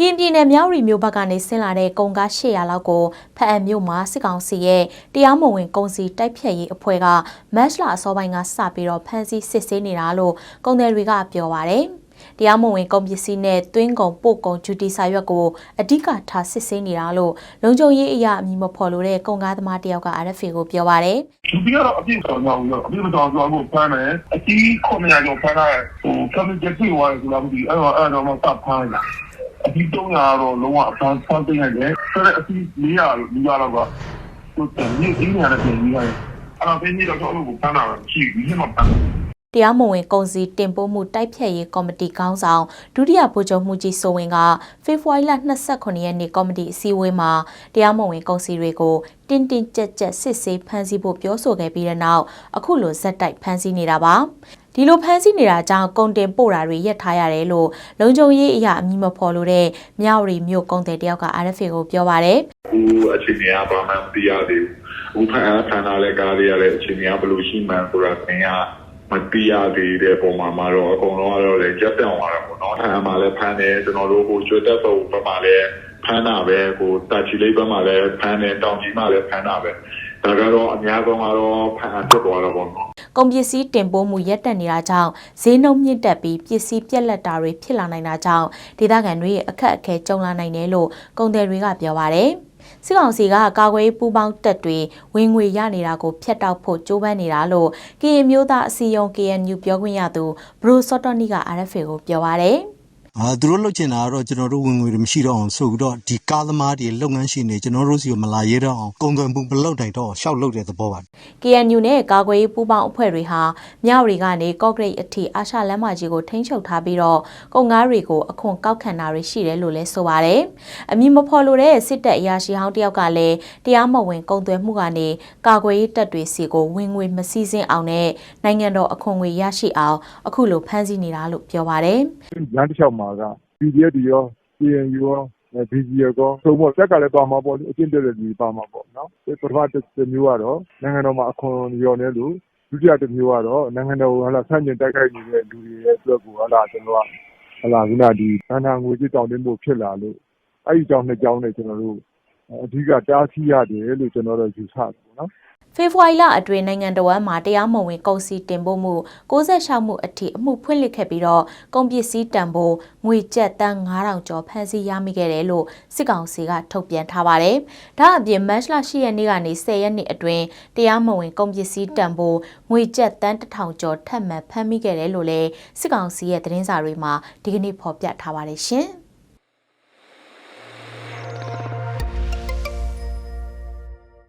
ကရင်ပြည်နယ်မြောက်ရီမြို့ဘက်ကနေဆင်းလာတဲ့ကုန်ကား800လောက်ကိုဖအံမြို့မှာစစ်ကောင်စီရဲ့တရားမဝင်ကုန်စည်တိုက်ဖြတ်ရေးအဖွဲ့ကမတ်လအစောပိုင်းကစပြီးတော့ဖမ်းဆီးစစ်ဆေးနေတာလို့ကုန်သည်တွေကပြောပါတယ်။တရားမဝင်ကုန်ပစ္စည်းနဲ့သွင်းကုန်ပို့ကုန်ဂျူတီစာရွက်ကိုအဓိကထားစစ်ဆေးနေတာလို့လုံခြုံရေးအရာအမည်မဖော်လို့တဲ့ကုန်ကားသမားတယောက်က RFA ကိုပြောပါတယ်လူကြီးကတော့အပြည့်ဆောင်ကြဘူးအပြည့်မဆောင်ကြဘူးဖမ်းတယ်အကြီး900ကျော်ဖမ်းတာဟိုကမ္ဘာကျပြေသွားတယ်ဆိုတာမသိအဲ့တော့အဲ့တော့မှစဖမ်းလာ အကြီး300တော့လုံးဝအဖမ်းဖမ်းသိနေတယ်ဆိုတော့အကြီး400လူရတော့ကဟိုတည်းဒီနေရာနဲ့ပြင်ရတယ်အဲ့တော့ဒီနေ့တော့ကျွန်တော်တို့ဖမ်းတာရှိပြီမှဖမ်း။ တရားမဝင်ကုန်စည်တင်ပို့မှုတိုက်ဖြတ်ရေးကော်မတီခေါင်းဆောင်ဒုတိယဗိုလ်ချုပ်မှုကြီးစိုးဝင်းကဖေဖော်ဝါရီလ29ရက်နေ့ကော်မတီအစည်းအဝေးမှာတရားမဝင်ကုန်စည်တွေကိုတင်းတင်းကြပ်ကြပ်စစ်ဆေးဖမ်းဆီးဖို့ပြောဆိုခဲ့ပြီးတဲ့နောက်အခုလိုဇက်တိုက်ဖမ်းဆီးနေတာပါ။ဒီလိုဖမ်းဆီးနေတာကြောင့်ကုန်တင်ပို့တာတွေရပ်ထားရတယ်လို့လုံခြုံရေးအရာအမည်မဖော်လို့တဲ့မြောက်ရီမြို့ကုန်တယ်တယောက်က RFA ကိုပြောပါတယ်အခုအခြေအနေကဘာမှမသိရသေးဘူး။ဥဖန်ဖန်လာတဲ့ကားတွေကလည်းအခြေအနေကဘယ်လိုရှိမှန်းဆိုတာသင်က မသိရသေးတဲ့ပုံမှာမှာတော့အကုန်လုံးကတော့လည်းရက်ပြောင်းသွားတာပေါ့နော်။အဲမှာလည်းဖန်တယ်ကျွန်တော်တို့ဟိုကျွတ်တက်ဖို့ဘက်မှာလည်းဖန်တာပဲဟိုတာချီလေးဘက်မှာလည်းဖန်တယ်တောင်ကြီးမှာလည်းဖန်တာပဲ။ဒါကတော့အများဆုံးကတော့ဖန်တက်သွားတာပေါ့နော်။ကုန်ပစ္စည်းတင်ပို့မှုရပ်တန့်နေတာကြောင့်ဈေးနှုန်းမြင့်တက်ပြီးပစ္စည်းပြက်လက်တာတွေဖြစ်လာနိုင်တာကြောင့်ဒေသခံတွေရဲ့အခက်အခဲကြုံလာနိုင်တယ်လို့ကုန်သည်တွေကပြောပါတယ်။ စစ်ကောင်စီကကာကွယ်ရေးပူးပေါင်းတပ်တွေဝင်ငွေရနေတာကိုဖျက်တောက်ဖို့ကြိုးပမ်းနေတာလို့ကရင်မျိုးသားအစည်းအရုံး KNU ပြောခွင့်ရသူဘရိုစော့တော်နီက RFA ကိုပြောပါတယ်။ အာသူတို့လုပ်ချင်တာကတော့ကျွန်တော်တို့ဝင်ငွေတွေမရှိတော့အောင်ဆိုပြီးတော့ဒီကားသမားတွေလုပ်ငန်းရှင်တွေကျွန်တော်တို့စီကိုမလာရဲတော့အောင်ကုန်သွယ်မှုမလုပ်နိုင်တော့အောင်ရှောက်လုပ်တဲ့သဘောပါ KNU နဲ့ကာကွယ်ရေးပူးပေါင်းအဖွဲ့တွေဟာမြောက်ရီကနေကော့ဂရိတ်အထိအာရှလမ်းမကြီးကိုထိန်းချုပ်ထားပြီးတော့ကုန်ကားတွေကိုအခွန်ကောက်ခံတာတွေရှိတယ်လို့လည်းဆိုပါတယ်။အမည်မဖော်လို့တဲ့စစ်တပ်အရာရှိဟောင်းတယောက်ကလည်းတရားမဝင်ကုန်သွယ်မှုကနေကာကွယ်ရေးတပ်တွေစီကိုဝင်ငွေမစည်းစင်းအောင်နဲ့နိုင်ငံတော်အခွန်ငွေရရှိအောင်အခုလိုဖမ်းဆီးနေတာလို့ပြောပါတယ်လမ်းတစ်လျှောက်မှာက PDF တွေရော CNU ရော BG ရောသုံးပေါ့တက်ကလည်း ပါမှာပေါ့လေ အကျင့်တက်တဲ့လူတွေ ပါမှာပေါ့နော်ပထမတစ်မျိုးကတော့ နိုင်ငံတော်မှာ အခွန်ရောနေလို့ ဒုတိယတစ်မျိုးကတော့ နိုင်ငံတော်ဟလာဆန့်ကျင်တိုက်ခိုက်နေတဲ့ လူတွေရဲ့အတွက်ကိုဟလာကျွန်တော်ကဟလာခုနဒီဘန္နာငွေကြီးတောင်းတင်းဖို့ဖြစ်လာလို့ အဲ့ဒီကြောင့်နှစ်ကြောင်းနဲ့ကျွန်တော်တို့အဓိက တားဆီးရတယ်လို့ ကျွန်တော်တို့ယူဆတယ်ပေါ့နော် ဖေဖော်ဝါရီလအတွင်းနိုင်ငံတော်ဝန်မှာတရားမဝင်ကုန်စည်တင်ပို့မှု66မှုအထိအမှုဖွင့်လှစ်ခဲ့ပြီးတော့ကုန်ပစ္စည်းတန်ဖိုးငွေကျပ်တန်း9000ကျော်ဖမ်းဆီးရမိခဲ့တယ်လို့စစ်ကောင်စီကထုတ်ပြန်ထားပါတယ်။ဒါအပြင်မတ်လ10ရက်နေ့ကနေ10ရက်နေ့အတွင်းတရားမဝင်ကုန်ပစ္စည်းတန်ဖိုးငွေကျပ်တန်း1000ကျော်ထပ်မံဖမ်းမိခဲ့တယ်လို့လည်းစစ်ကောင်စီရဲ့သတင်းစာတွေမှာဒီကနေ့ဖော်ပြထားပါတယ်ရှင်။